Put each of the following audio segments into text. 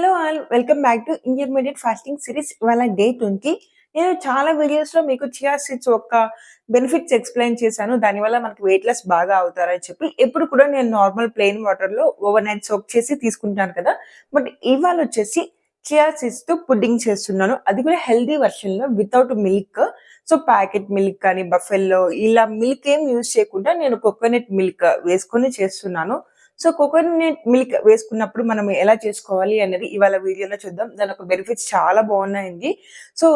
Hello all welcome back to intermediate fasting series ఇవాళ day twenty నేను చాలా వీడియోస్లో మీకు చియా సీడ్స్ యొక్క బెనిఫిట్స్ ఎక్స్ప్లెయిన్ చేశాను. దానివల్ల మనకి వెయిట్ లాస్ బాగా అవుతారని చెప్పి. ఎప్పుడు కూడా నేను నార్మల్ ప్లెయిన్ వాటర్లో ఓవర్ నైట్ సోక్ చేసి తీసుకుంటాను కదా. బట్ ఇవాళ వచ్చేసి చియా సీడ్స్తో పుడ్డింగ్ చేస్తున్నాను. అది కూడా healthy వర్షన్లో without milk so packet milk కానీ బఫెల్లో ఇలా మిల్క్ ఏం యూజ్ చేయకుండా నేను కోకోనట్ మిల్క్ వేసుకొని చేస్తున్నాను. సో కోకోనట్ మిల్క్ వేసుకున్నప్పుడు మనం ఎలా చేసుకోవాలి అనేది ఇవాళ వీడియోలో చూద్దాం. దాని ఒక బెనిఫిట్స్ చాలా బాగున్నాయండి. సో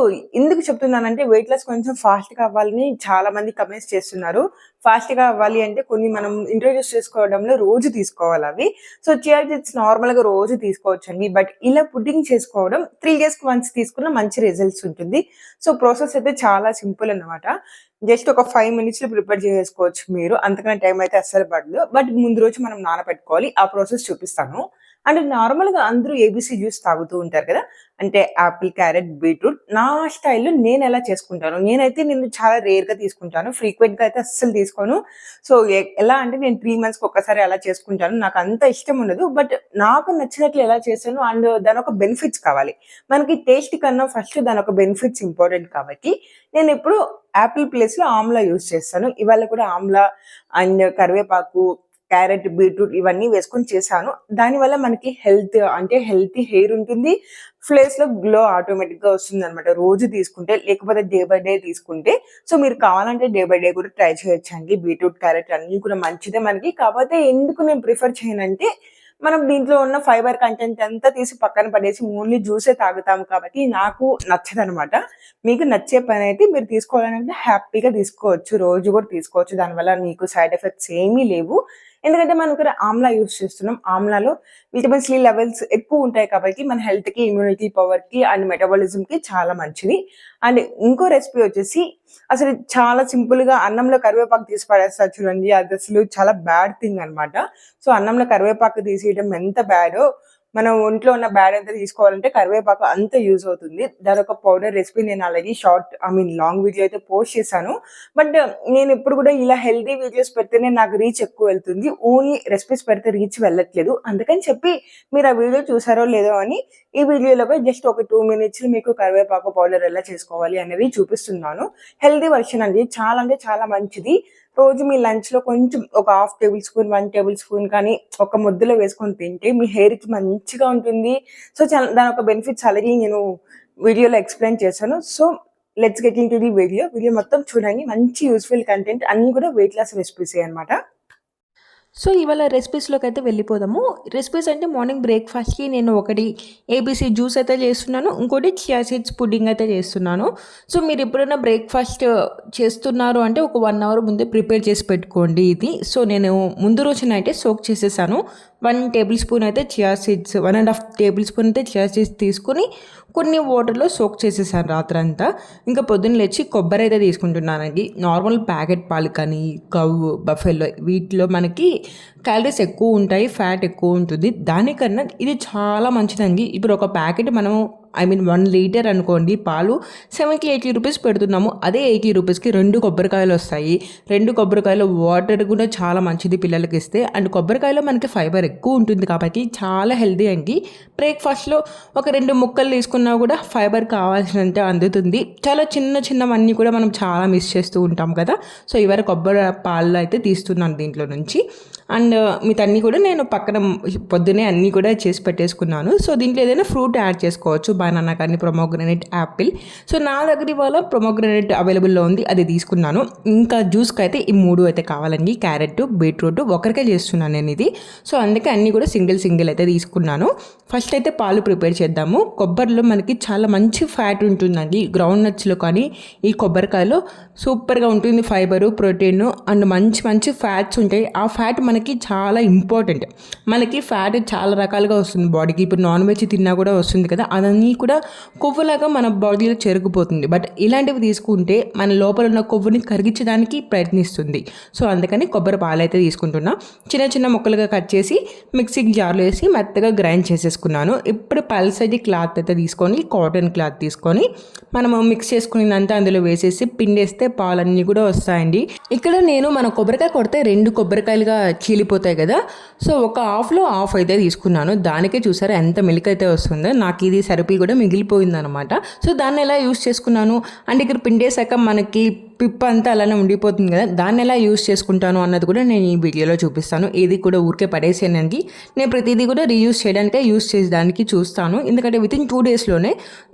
ఎందుకు చెప్తున్నానంటే వెయిట్ లాస్ కొంచెం ఫాస్ట్గా అవ్వాలని చాలా మంది కమెంట్స్ చేస్తున్నారు. ఫాస్ట్గా అవ్వాలి అంటే కొన్ని మనం ఇంట్రొడ్యూస్ చేసుకోవడంలో రోజు తీసుకోవాలి అవి. సో చియర్ సీడ్స్ నార్మల్గా రోజు తీసుకోవచ్చు అండి బట్ ఇలా పుడ్డింగ్ చేసుకోవడం త్రీ డేస్కి వన్స్ తీసుకున్న మంచి రిజల్ట్స్ ఉంటుంది. సో ప్రాసెస్ అయితే చాలా సింపుల్ అన్నమాట. జస్ట్ ఒక ఫైవ్ మినిట్స్లో ప్రిపేర్ చేసుకోవచ్చు మీరు. అంతకన్నా టైం అయితే అస్సలు పడదు. బట్ ముందు రోజు మనం నానబెట్టుకోవాలి ఆ ప్రాసెస్ చూపిస్తాను. అండ్ నార్మల్గా అందరూ ఏబీసీ జ్యూస్ తాగుతూ ఉంటారు కదా? అంటే యాపిల్ క్యారెట్ బీట్రూట్ నా స్టైల్లో నేను ఎలా చేసుకుంటాను? నేనైతే నేను చాలా రేర్గా తీసుకుంటాను. ఫ్రీక్వెంట్గా అయితే అస్సలు తీసుకోను. సో ఎలా అంటే నేను త్రీ మంత్స్కి ఒక్కసారి అలా చేసుకుంటాను. నాకు అంత ఇష్టం ఉండదు. బట్ నాకు నచ్చినట్లు ఎలా చేశాను అండ్ దాని ఒక బెనిఫిట్స్ కావాలి. మనకి టేస్ట్ కన్నా ఫస్ట్ దాని ఒక బెనిఫిట్స్ ఇంపార్టెంట్ కాబట్టి నేను ఎప్పుడు యాపిల్ ప్లేస్లో ఆమ్లా యూస్ చేస్తాను. ఇవాళ కూడా ఆమ్లా అండ్ కరివేపాకు క్యారెట్ బీట్రూట్ ఇవన్నీ వేసుకొని చేశాను. దానివల్ల మనకి హెల్త్ అంటే హెల్తీ హెయిర్ ఉంటుంది. ఫేస్లో గ్లో ఆటోమేటిక్గా వస్తుంది అనమాట రోజు తీసుకుంటే లేకపోతే డే బై డే తీసుకుంటే. సో మీరు కావాలంటే డే బై డే కూడా ట్రై చేయొచ్చండి. బీట్రూట్ క్యారెట్ అన్ని కూడా మంచిదే మనకి. కాకపోతే ఎందుకు నేను ప్రిఫర్ చేయనంటే మనం దీంట్లో ఉన్న ఫైబర్ కంటెంట్ అంతా తీసి పక్కన పడేసి ఓన్లీ జ్యూసే తాగుతాం కాబట్టి నాకు నచ్చదనమాట మీకు నచ్చే పని అయితే మీరు తీసుకోవాలంటే హ్యాపీగా తీసుకోవచ్చు. రోజు కూడా తీసుకోవచ్చు. దానివల్ల మీకు సైడ్ ఎఫెక్ట్స్ ఏమీ లేవు. ఎందుకంటే మనం ఇక్కడ ఆమ్లా యూస్ చేస్తున్నాం. ఆమ్లాలో విటమిన్ సి లెవెల్స్ ఎక్కువ ఉంటాయి కాబట్టి మన హెల్త్కి ఇమ్యూనిటీ పవర్కి అండ్ మెటబాలిజంకి చాలా మంచిది. అండ్ ఇంకో రెసిపీ వచ్చేసి అసలు చాలా సింపుల్గా అన్నంలో కరివేపాకు తీసి పడేస్తారు చూడండి. అది అసలు చాలా బ్యాడ్ థింగ్ అన్నమాట. సో అన్నంలో కరివేపాకు తీసేయడం ఎంత బ్యాడో మనం ఒంట్లో ఉన్న బ్యాడ్ అంతా తీసుకోవాలంటే కరివేపాకు అంత యూజ్ అవుతుంది. దాని ఒక పౌడర్ రెసిపీ నేను అలాగే short I mean long video అయితే పోస్ట్ చేశాను. బట్ నేను ఇప్పుడు కూడా ఇలా హెల్దీ వీడియోస్ పెడితేనే నాకు రీచ్ ఎక్కువ వెళ్తుంది. ఓన్లీ రెసిపీస్ పెడితే రీచ్ వెళ్ళట్లేదు. అందుకని చెప్పి మీరు ఆ వీడియో చూసారో లేదో అని ఈ వీడియోలో జస్ట్ ఒక టూ మినిట్స్ మీకు కరివేపాకు పౌడర్ ఎలా చేసుకోవాలి అనేది చూపిస్తున్నాను. హెల్దీ వర్షన్ అండి. చాలా అంటే చాలా మంచిది. రోజు మీ లంచ్లో కొంచెం ఒక half tablespoon one tablespoon కానీ ఒక ముద్దలో వేసుకొని తింటే మీ హెయిర్కి మంచిగా ఉంటుంది. సో చాలా దాని ఒక బెనిఫిట్స్ అలాగే నేను వీడియోలో ఎక్స్ప్లెయిన్ చేశాను. So let's get into the video. Video మొత్తం చూడండి. మంచి యూస్ఫుల్ కంటెంట్. అన్ని కూడా వెయిట్ లాస్ రెసిపీసే అనమాట సో ఇవాళ రెసిపీస్లోకి అయితే వెళ్ళిపోదాము. రెసిపీస్ అంటే మార్నింగ్ బ్రేక్ఫాస్ట్కి నేను ఒకటి ఏబీసీ జ్యూస్ అయితే చేస్తున్నాను ఇంకోటి చియా సీడ్స్ పుడ్డింగ్ అయితే చేస్తున్నాను. సో మీరు ఎప్పుడైనా బ్రేక్ఫాస్ట్ చేస్తున్నారు అంటే ఒక వన్ అవర్ ముందే ప్రిపేర్ చేసి పెట్టుకోండి ఇది. సో నేను ముందు రోజున అయితే సోక్ చేసేసాను. వన్ టేబుల్ స్పూన్ అయితే chia seeds one and half tablespoon అయితే చియా సీడ్స్ తీసుకొని కొన్ని వాటర్లో సోక్ చేసేసాను రాత్రంతా. ఇంకా పొద్దున్న లేచి కొబ్బరి అయితే తీసుకుంటున్నానండి. నార్మల్ ప్యాకెట్ పాలు కానీ కవ్వు బఫెల్లో వీటిలో మనకి క్యాలరీస్ ఎక్కువ ఉంటాయి ఫ్యాట్ ఎక్కువ ఉంటుంది. దానికన్నా ఇది చాలా మంచిదండి. ఇప్పుడు ఒక ప్యాకెట్ మనం ఐ మీన్ వన్ లీటర్ అనుకోండి పాలు సెవెన్కి ఎయిటీ రూపీస్ పెడుతున్నాము. అదే ఎయిటీ రూపీస్కి రెండు కొబ్బరికాయలు వస్తాయి. రెండు కొబ్బరికాయలు వాటర్ కూడా చాలా మంచిది పిల్లలకి ఇస్తే. అండ్ కొబ్బరికాయలో మనకి ఫైబర్ ఎక్కువ ఉంటుంది కాబట్టి చాలా హెల్దీ అండి. బ్రేక్ఫాస్ట్లో ఒక రెండు ముక్కలు తీసుకున్నా కూడా ఫైబర్ కావాల్సినంత అందుతుంది. చాలా చిన్న చిన్నవన్నీ కూడా మనం చాలా మిస్ చేస్తూ ఉంటాం కదా. సో ఇవరకు కొబ్బరి పాలు అయితే తీస్తున్నాను దీంట్లో నుంచి. అండ్ మిగతా కూడా నేను పక్కన పొద్దునే అన్నీ కూడా చేసి పెట్టేసుకున్నాను. సో దీంట్లో ఏదైనా ఫ్రూట్ యాడ్ చేసుకోవచ్చు. బనానా కానీ ప్రొమోగ్రనేట్ యాపిల్ సో నా దగ్గర ఇవాళ ప్రొమోగ్రనేట్ అవైలబుల్లో ఉంది. అది తీసుకున్నాను. ఇంకా జ్యూస్కి అయితే ఈ మూడు అయితే కావాలండి. క్యారెట్ బీట్రూట్ ఒకరికే చేస్తున్నాను నేను ఇది. సో అందుకే అన్నీ కూడా సింగిల్ సింగిల్ అయితే తీసుకున్నాను. ఫస్ట్ అయితే పాలు ప్రిపేర్ చేద్దాము. కొబ్బరిలో మనకి చాలా మంచి ఫ్యాట్ ఉంటుందండి. గ్రౌండ్ నట్స్లో కానీ ఈ కొబ్బరికాయలో సూపర్గా ఉంటుంది. ఫైబరు ప్రోటీన్ అండ్ మంచి మంచి ఫ్యాట్స్ ఉంటాయి. ఆ ఫ్యాట్ మన మనకి చాలా ఇంపార్టెంట్ మనకి ఫ్యాట్ చాలా రకాలుగా వస్తుంది బాడీకి ఇప్పుడు నాన్ వెజ్ తిన్నా కూడా వస్తుంది కదా అదన్నీ కూడా కొవ్వులాగా మన బాడీలో చెరుకుపోతుంది బట్ ఇలాంటివి తీసుకుంటే మన లోపల ఉన్న కొవ్వుని కరిగించడానికి ప్రయత్నిస్తుంది. సో అందుకని కొబ్బరి పాలైతే తీసుకుంటున్నా. చిన్న చిన్న ముక్కలుగా కట్ చేసి మిక్సింగ్ జార్లో వేసి మెత్తగా గ్రైండ్ చేసేసుకున్నాను. ఇప్పుడు పల్సటి క్లాత్ అయితే తీసుకొని కాటన్ క్లాత్ తీసుకొని మనము మిక్స్ చేసుకునేదంతా అందులో వేసేసి పిండేస్తే పాలన్నీ కూడా వస్తాయండి. ఇక్కడ నేను మన కొబ్బరికాయ కొడితే రెండు కొబ్బరికాయలుగా చీలిపోతాయి కదా. సో ఒక హాఫ్లో హాఫ్ అయితే తీసుకున్నాను. దానికే చూసారా ఎంత మిల్క్ అయితే వస్తుందో. నాకు ఇది సరిపి కూడా మిగిలిపోయిందనమాట సో దాన్ని ఎలా యూస్ చేసుకున్నాను? అండ్ ఇక్కడ పిండేశాక మనకి పిప్ అంతా అలానే ఉండిపోతుంది కదా. దాన్ని ఎలా యూస్ చేసుకుంటాను అన్నది కూడా నేను ఈ వీడియోలో చూపిస్తాను. ఇది కూడా ఊరికే పడేసేయడానికి. నేను ప్రతిదీ కూడా రీయూస్ చేయడానికే యూస్ చేసేదానికి చూస్తాను. ఎందుకంటే విత్ ఇన్ టూ డేస్లోనే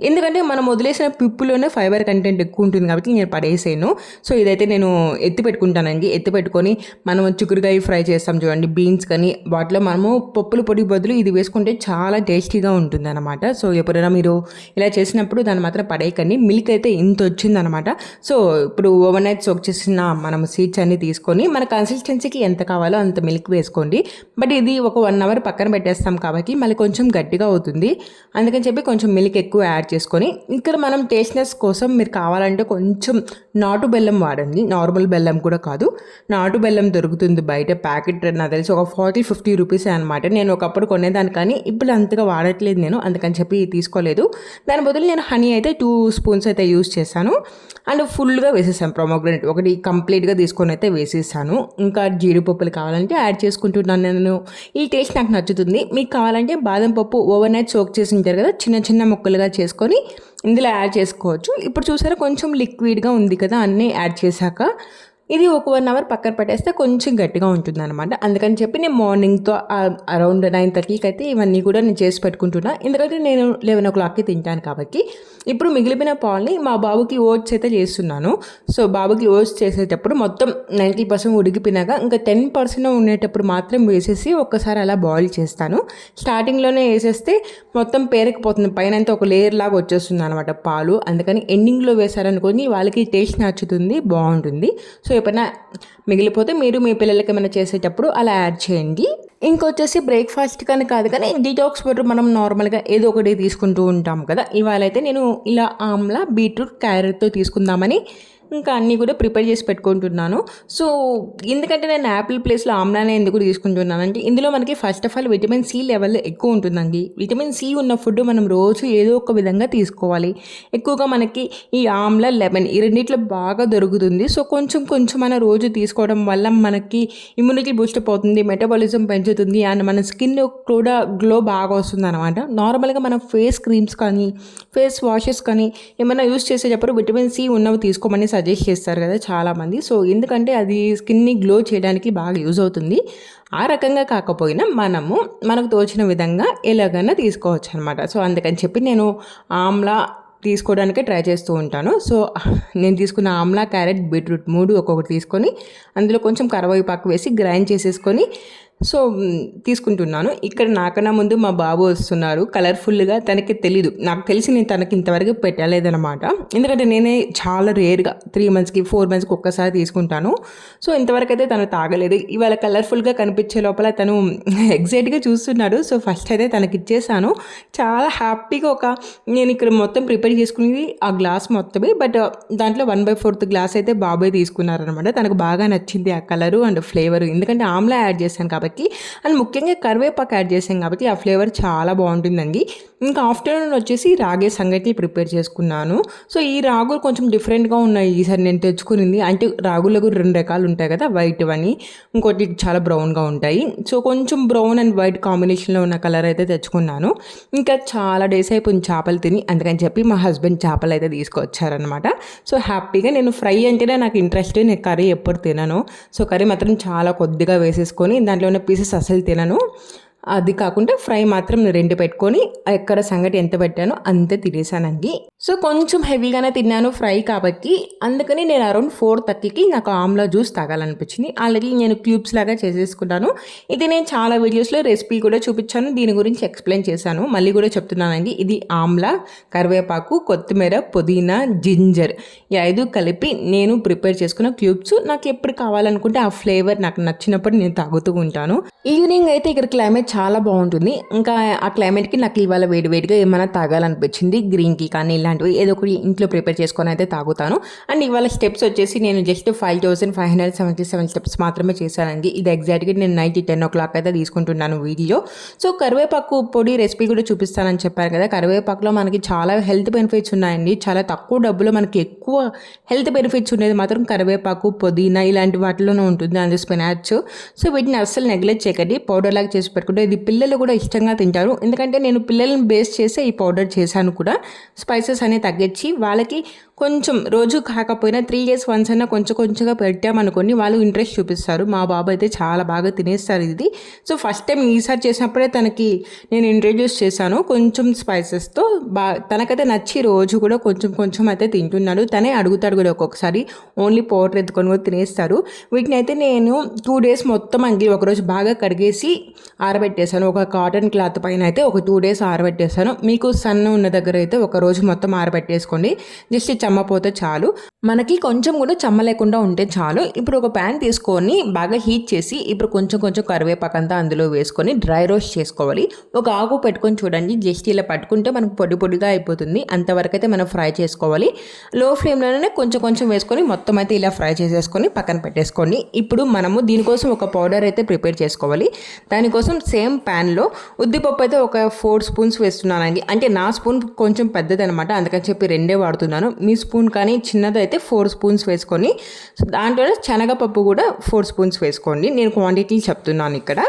ఎందుకంటే మనం వదిలేసిన పిప్పులోనే ఫైబర్ కంటెంట్ ఎక్కువ ఉంటుంది కాబట్టి నేను పడేసాను సో ఇదైతే నేను ఎత్తి పెట్టుకుంటానండి. ఎత్తి పెట్టుకొని మనం చిక్కుడుకాయ ఫ్రై చేస్తాం చూడండి బీన్స్ కానీ వాటిలో మనము పప్పుల పొడి బదులు ఇది వేసుకుంటే చాలా టేస్టీగా ఉంటుంది అనమాట సో ఎప్పుడైనా మీరు ఇలా చేసినప్పుడు దాన్ని మాత్రం పడేయకండి. మిల్క్ అయితే ఇంత వచ్చిందనమాట సో ఇప్పుడు ఓవర్ నైట్ సోక్ చేసిన మనం సీడ్స్ అన్ని తీసుకొని మన కన్సిస్టెన్సీకి ఎంత కావాలో అంత మిల్క్ వేసుకోండి. బట్ ఇది ఒక వన్ అవర్ పక్కన పెట్టేస్తాం కాబట్టి మళ్ళీ కొంచెం గట్టిగా అవుతుంది. అందుకని చెప్పి కొంచెం మిల్క్ ఎక్కువ యాడ్ చేసుకొని ఇక్కడ మనం టేస్ట్నెస్ కోసం మీరు కావాలంటే కొంచెం నాటు బెల్లం వాడండి. నార్మల్ బెల్లం కూడా కాదు. నాటు బెల్లం దొరుకుతుంది బయట ప్యాకెట్ నాకు తెలిసి ఒక ఫార్టీ ఫిఫ్టీ రూపీస్ అనమాట నేను ఒకప్పుడు కొనేదాన్ని కానీ ఇప్పుడు అంతగా వాడట్లేదు నేను అందుకని చెప్పి తీసుకోలేదు. దాని బదులు నేను హనీ అయితే టూ స్పూన్స్ అయితే యూస్ చేశాను. అండ్ ఫుల్గా వేసేసాను ప్రొమోగ్రెనేట్ ఒకటి కంప్లీట్గా తీసుకొని అయితే వేసేసాను. ఇంకా జీడిపప్పులు కావాలంటే యాడ్ చేసుకుంటున్నాను నేను. ఈ టేస్ట్ నాకు నచ్చుతుంది. మీకు కావాలంటే బాదం పప్పు ఓవర్ నైట్ సోక్ చేసి ఉంటారు కదా చిన్న చిన్న ముక్కలుగా చేసుకొని ఇందులో యాడ్ చేసుకోవచ్చు. ఇప్పుడు చూసారా కొంచెం లిక్విడ్గా ఉంది కదా అన్నీ యాడ్ చేశాక. ఇది ఒక వన్ అవర్ పక్కన పెట్టేస్తే కొంచెం గట్టిగా ఉంటుంది అనమాట అందుకని చెప్పి నేను మార్నింగ్తో అరౌండ్ నైన్ థర్టీకి అయితే ఇవన్నీ కూడా నేను చేసి పెట్టుకుంటున్నా. ఎందుకంటే నేను లెవెన్ ఓ క్లాక్కి తింటాను కాబట్టి ఇప్పుడు మిగిలిపోయిన పాల్ని మా బాబుకి ఓట్స్ అయితే చేస్తున్నాను. సో బాబుకి ఓట్స్ చేసేటప్పుడు మొత్తం నైంటీ పర్సెంట్ ఉడికిపోయినాక ఇంకా టెన్ పర్సెంట్ ఉండేటప్పుడు మాత్రం వేసేసి ఒక్కసారి అలా బాయిల్ చేస్తాను. స్టార్టింగ్లోనే వేసేస్తే మొత్తం పేరకపోతుంది. పైన అంతా ఒక లేయర్ లాగా వచ్చేస్తుంది అనమాట పాలు. అందుకని ఎండింగ్లో వేశారనుకొని వాళ్ళకి టేస్ట్ నచ్చుతుంది బాగుంటుంది. సో ఎప్పుడైనా మిగిలిపోతే మీరు మీ పిల్లలకి ఏమైనా చేసేటప్పుడు అలా యాడ్ చేయండి. ఇంకొచ్చేసి బ్రేక్ఫాస్ట్ కానీ కాదు కానీ డిటాక్స్ వాటర్ మనం నార్మల్గా ఏదో ఒకటి తీసుకుంటూ ఉంటాం కదా. ఇవాళ అయితే నేను ఇలా ఆమ్లా బీట్రూట్ క్యారెట్తో తీసుకుందామని ఇంకా అన్నీ కూడా ప్రిపేర్ చేసి పెట్టుకుంటున్నాను. సో ఎందుకంటే నేను యాపిల్ ప్లేస్లో ఆమ్లానే ఎందుకు తీసుకుంటున్నాను అంటే ఇందులో మనకి first of all vitamin C level ఎక్కువ ఉంటుందండి. విటమిన్ సి ఉన్న ఫుడ్ మనం రోజు ఏదో ఒక విధంగా తీసుకోవాలి. ఎక్కువగా మనకి ఈ ఆమ్లా లెమన్ ఈ రెండిట్లో బాగా దొరుకుతుంది. సో కొంచెం కొంచెం మన రోజు తీసుకోవడం వల్ల మనకి ఇమ్యూనిటీ బూస్టప్ అవుతుంది మెటబాలిజం పెంచుతుంది అండ్ మన స్కిన్ కూడా గ్లో బాగా వస్తుంది అనమాట నార్మల్గా మనం ఫేస్ క్రీమ్స్ కానీ ఫేస్ వాషెస్ కానీ ఏమైనా యూస్ చేసేటప్పుడు విటమిన్ సి ఉన్నవి తీసుకోమని సజెస్ట్ చేస్తారు కదా చాలామంది. సో ఎందుకంటే అది స్కిన్ని గ్లో చేయడానికి బాగా యూజ్ అవుతుంది. ఆ రకంగా కాకపోయినా మనము మనకు తోచిన విధంగా ఎలాగైనా తీసుకోవచ్చు అనమాట సో అందుకని చెప్పి నేను ఆమ్లా తీసుకోవడానికే ట్రై చేస్తూ ఉంటాను. సో నేను తీసుకున్న ఆమ్లా క్యారెట్ బీట్రూట్ మూడు ఒక్కొక్కటి తీసుకొని అందులో కొంచెం కరవేపాకు వేసి గ్రైండ్ చేసేసుకొని సో తీసుకుంటున్నాను. ఇక్కడ నాకన్నా ముందు మా బాబు వస్తున్నారు. కలర్ఫుల్గా తనకి తెలీదు. నాకు తెలిసి నేను తనకి ఇంతవరకు పెట్టలేదనమాట ఎందుకంటే నేనే చాలా రేర్గా త్రీ మంత్స్కి ఫోర్ మంత్స్కి ఒక్కసారి తీసుకుంటాను. సో ఇంతవరకు అయితే తను తాగలేదు. ఇవాళ కలర్ఫుల్గా కనిపించే లోపల తను ఎగ్జైట్గా చూస్తున్నాడు. సో ఫస్ట్ అయితే తనకి ఇచ్చేసాను. చాలా హ్యాపీగా ఒక నేను ఇక్కడ మొత్తం ప్రిపేర్ చేసుకునేది ఆ గ్లాస్ మొత్తమే. బట్ దాంట్లో వన్ బై ఫోర్త్ గ్లాస్ అయితే బాబాయ్ తీసుకున్నారనమాట తనకు బాగా నచ్చింది ఆ కలరు అండ్ ఫ్లేవర్. ఎందుకంటే ఆమ్లా యాడ్ చేశాను కాబట్టి అండ్ ముఖ్యంగా కరివేపాకు యాడ్ చేసాం కాబట్టి ఆ ఫ్లేవర్ చాలా బాగుంటుందండి. ఇంకా ఆఫ్టర్నూన్ వచ్చేసి రాగే సంగటి ప్రిపేర్ చేసుకున్నాను. సో ఈ రాగులు కొంచెం డిఫరెంట్గా ఉన్నాయి. ఈసారి నేను తెచ్చుకునింది. అంటే రాగులకు రెండు రకాలు ఉంటాయి కదా వైట్ అని ఇంకోటి చాలా బ్రౌన్గా ఉంటాయి. సో కొంచెం బ్రౌన్ అండ్ వైట్ కాంబినేషన్లో ఉన్న కలర్ అయితే తెచ్చుకున్నాను. ఇంకా చాలా డేస్ అయిపోయింది చేపలు తిని అందుకని చెప్పి మా హస్బెండ్ చేపలు అయితే తీసుకొచ్చారనమాట సో హ్యాపీగా నేను ఫ్రై అంటేనే నాకు ఇంట్రెస్ట్ నేను కర్రీ ఎప్పుడు తినను. సో కర్రీ మాత్రం చాలా కొద్దిగా వేసేసుకొని దాంట్లో ఉన్న పీసెస్ అసలు తినను అది కాకుండా ఫ్రై మాత్రం నేను రెండు పెట్టుకొని ఎక్కడ సంగటి ఎంత పెట్టానో అంతే తినేసానండి. సో కొంచెం హెవీగానే తిన్నాను ఫ్రై కాబట్టి అందుకని నేను అరౌండ్ ఫోర్ థర్టీకి నాకు ఆమ్లా జ్యూస్ తాగాలనిపించింది. ఆల్రెడీ నేను క్యూబ్స్ లాగా చేసేసుకున్నాను. ఇది నేను చాలా వీడియోస్లో రెసిపీ కూడా చూపించాను. దీని గురించి ఎక్స్ప్లెయిన్ చేశాను. మళ్ళీ కూడా చెప్తున్నానండి. ఇది ఆమ్లా కరివేపాకు కొత్తిమీర పుదీనా జింజర్ ఈ ఐదు కలిపి నేను ప్రిపేర్ చేసుకున్న క్యూబ్స్. నాకు ఎప్పుడు కావాలనుకుంటే ఆ ఫ్లేవర్ నాకు నచ్చినప్పుడు నేను తాగుతూ ఉంటాను. ఈవినింగ్ అయితే ఇక్కడ క్లైమేట్ చాలా బాగుంటుంది. ఇంకా ఆ క్లైమేట్కి నాకు ఇవాళ వేడివేడిగా ఏమైనా తాగాలనిపించింది? గ్రీన్ టీ కానీ ఇలాంటివి ఏదో ఒకటి ఇంట్లో ప్రిపేర్ చేసుకొని అయితే తాగుతాను. అండ్ ఇవాళ స్టెప్స్ వచ్చేసి నేను just five thousand five hundred seventy seven steps మాత్రమే చేశానండి. ఇది ఎగ్జాక్ట్గా నేను నైట్ టెన్ ఓ క్లాక్ అయితే తీసుకుంటున్నాను వీడియో. సో కరివేపాకు పొడి రెసిపీ కూడా చూపిస్తానని చెప్పారు కదా. కరివేపాకులో మనకి చాలా హెల్త్ బెనిఫిట్స్ ఉన్నాయండి. చాలా తక్కువ డబ్బులో మనకి ఎక్కువ హెల్త్ బెనిఫిట్స్ ఉండేది మాత్రం కరివేపాకు పుదీనా ఇలాంటి వాటిలోనే ఉంటుంది. అండ్ స్పినాచ్ సో వీటిని అస్సలు నెగ్లెక్ట్ చేయకండి. పౌడర్ లాగా చేసి పెట్టుకుంటే ఇది పిల్లలు కూడా ఇష్టంగా తింటారు. ఎందుకంటే నేను పిల్లలను బేస్ చేసే ఈ పౌడర్ చేశాను కూడా. స్పైసెస్ అనేవి తగ్గించి వాళ్ళకి కొంచెం రోజు కాకపోయినా త్రీ డేస్ వన్స్ అయినా కొంచెం కొంచెంగా పెట్టామనుకోండి వాళ్ళు ఇంట్రెస్ట్ చూపిస్తారు. మా బాబు అయితే చాలా బాగా తినేస్తారు ఇది. సో ఫస్ట్ టైం ఈసారి చేసినప్పుడే తనకి నేను ఇంట్రడ్యూస్ చేశాను. కొంచెం స్పైసెస్తో బా తనకైతే నచ్చి రోజు కూడా కొంచెం కొంచెం అయితే తింటున్నాడు. తనే అడుగుతాడు కూడా ఒక్కొక్కసారి. ఓన్లీ పౌడర్ ఎత్తుకొని కూడా తినేస్తారు. వీటిని అయితే నేను టూ డేస్ మొత్తం అంగి ఒకరోజు బాగా కడిగేసి ఆరబెట్టేశాను. ఒక కాటన్ క్లాత్ పైన అయితే ఒక టూ డేస్ ఆరబెట్టేశాను. మీకు సన్న ఉన్న దగ్గర అయితే ఒక రోజు మొత్తం ఆరబెట్టేసుకోండి. జస్ట్ చెమ్మపోతే చాలు. మనకి కొంచెం కూడా చెమ్మ లేకుండా ఉంటే చాలు. ఇప్పుడు ఒక ప్యాన్ తీసుకొని బాగా హీట్ చేసి ఇప్పుడు కొంచెం కొంచెం కరివేపాకంతా అందులో వేసుకొని డ్రై రోస్ట్ చేసుకోవాలి. ఒక ఆకు పెట్టుకొని చూడండి. జస్ట్ ఇలా పట్టుకుంటే మనకు పొడి పొడిగా అయిపోతుంది. అంతవరకు అయితే మనం ఫ్రై చేసుకోవాలి. లో ఫ్లేమ్లోనే కొంచెం కొంచెం వేసుకొని మొత్తం అయితే ఇలా ఫ్రై చేసేసుకొని పక్కన పెట్టేసుకోండి. ఇప్పుడు మనము దీనికోసం ఒక పౌడర్ అయితే ప్రిపేర్ చేసుకోవాలి. దానికోసం సేమ్ ప్యాన్లో ఉద్దిపప్పు అయితే ఒక ఫోర్ స్పూన్స్ వేస్తున్నానండి. అంటే నా స్పూన్ కొంచెం పెద్దది అనమాట అందుకని చెప్పి రెండే వాడుతున్నాను. మీ స్పూన్ కానీ చిన్నదైతే ఫోర్ స్పూన్స్ వేసుకొని దాంట్లోనే శనగపప్పు కూడా ఫోర్ స్పూన్స్ వేసుకోండి. నేను క్వాంటిటీ చెప్తున్నాను ఇక్కడ.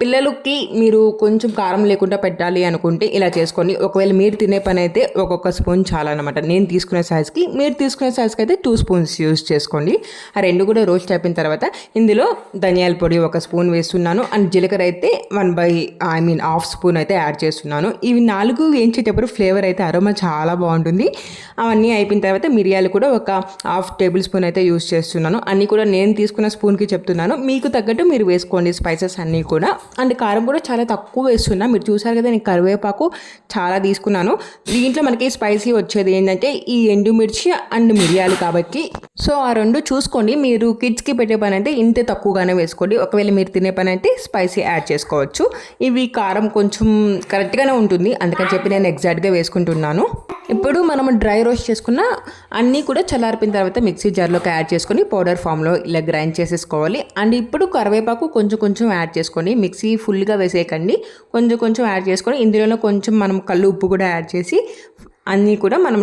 పిల్లలకి మీరు కొంచెం కారం లేకుండా పెట్టాలి అనుకుంటే ఇలా చేసుకోండి. ఒకవేళ మీరు తినే పని అయితే ఒక్కొక్క స్పూన్ చాలా నేను తీసుకునే సైజ్కి మీరు తీసుకునే సైజ్కి అయితే టూ స్పూన్స్ యూస్ చేసుకోండి. ఆ రెండు కూడా రోస్ట్ అయిపోయిన తర్వాత ఇందులో ధనియాల పొడి ఒక స్పూన్ వేస్తున్నాను. అండ్ జీలకర్ర అయితే one by I mean half spoon అయితే యాడ్ చేస్తున్నాను. ఇవి నాలుగు వేయించేటప్పుడు ఫ్లేవర్ అయితే అరోమా చాలా బాగుంటుంది. అవన్నీ అయిపోయిన తర్వాత మిరియాలు కూడా ఒక హాఫ్ టేబుల్ స్పూన్ అయితే యూస్ చేస్తున్నాను. అన్నీ కూడా నేను తీసుకున్న స్పూన్కి చెప్తున్నాను. మీకు తగ్గట్టు మీరు వేసుకోండి స్పైసెస్ అన్నీ కూడా. అండ్ కారం కూడా చాలా తక్కువ వేస్తున్నా. మీరు చూసారు కదా నేను కరివేపాకు చాలా తీసుకున్నాను. దీంట్లో మనకి స్పైసీ వచ్చేది ఏంటంటే ఈ ఎండుమిర్చి అండ్ మిరియాలు కాబట్టి. సో ఆ రెండు చూసుకోండి. మీరు కిడ్స్కి పెట్టే పని అంటే ఇంతే తక్కువగానే వేసుకోండి. ఒకవేళ మీరు తినే పని అంటే స్పైసీ యాడ్ చేసుకోవచ్చు. ఇవి కారం కొంచెం కరెక్ట్గానే ఉంటుంది. అందుకని చెప్పి నేను ఎగ్జాక్ట్గా వేసుకుంటున్నాను. ఇప్పుడు మనం డ్రై రోస్ట్ చేసుకున్న అన్నీ కూడా చల్లారిపోయిన తర్వాత మిక్సీ జార్లోకి యాడ్ చేసుకొని పౌడర్ ఫామ్లో ఇలా గ్రైండ్ చేసేసుకోవాలి. అండ్ ఇప్పుడు కరివేపాకు కొంచెం కొంచెం యాడ్ చేసుకోండి మిక్సీ ఫుల్గా వేసేయకండి. కొంచెం కొంచెం యాడ్ చేసుకొని ఇందులోనే కొంచెం మనం కళ్ళు ఉప్పు కూడా యాడ్ చేసి అన్నీ కూడా మనం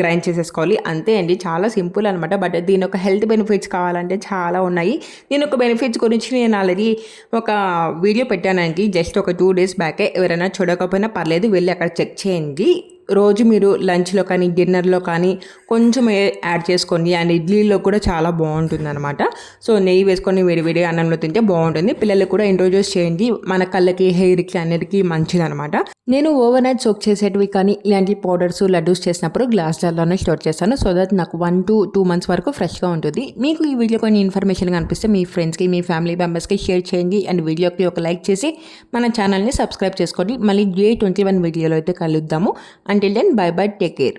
గ్రైండ్ చేసేసుకోవాలి. అంతే అండి. చాలా సింపుల్ అనమాట బట్ దీని ఒక హెల్త్ బెనిఫిట్స్ కావాలంటే చాలా ఉన్నాయి. దీని ఒక బెనిఫిట్స్ గురించి నేను ఆల్రెడీ ఒక వీడియో పెట్టానండి. జస్ట్ ఒక టూ డేస్ బ్యాకే ఎవరైనా చూడకపోయినా పర్లేదు వెళ్ళి అక్కడ చెక్ చేయండి. రోజు మీరు లంచ్లో కానీ డిన్నర్లో కానీ కొంచెం యాడ్ చేసుకోండి. అండ్ ఇడ్లీలో కూడా చాలా బాగుంటుంది అనమాట సో నెయ్యి వేసుకొని వేడి వేడి అన్నంలో తింటే బాగుంటుంది. పిల్లలకు కూడా ఇంట్రోడ్యూస్ చేయండి. మన కళ్ళకి హెయిర్కి అన్నిటికీ మంచిది అనమాట నేను ఓవర్ నైట్ సోక్ చేసేటివి కానీ ఇలాంటి పౌడర్స్ లడ్డూస్ చేసినప్పుడు గ్లాస్ జార్లోనే స్టోర్ చేస్తాను. సో దట్ నాకు వన్ టు టూ మంత్స్ వరకు ఫ్రెష్గా ఉంటుంది. మీకు ఈ వీడియో కొన్ని ఇన్ఫర్మేషన్ కనిపిస్తే మీ ఫ్రెండ్స్కి మీ ఫ్యామిలీ మెంబర్స్కి షేర్ చేయండి. అండ్ వీడియోకి ఒక లైక్ చేసి మన ఛానల్ని సబ్స్క్రైబ్ చేసుకోండి. మళ్ళీ జే ట్వంటీ వన్ వీడియోలో అయితే కలుద్దాము. And until then bye bye take care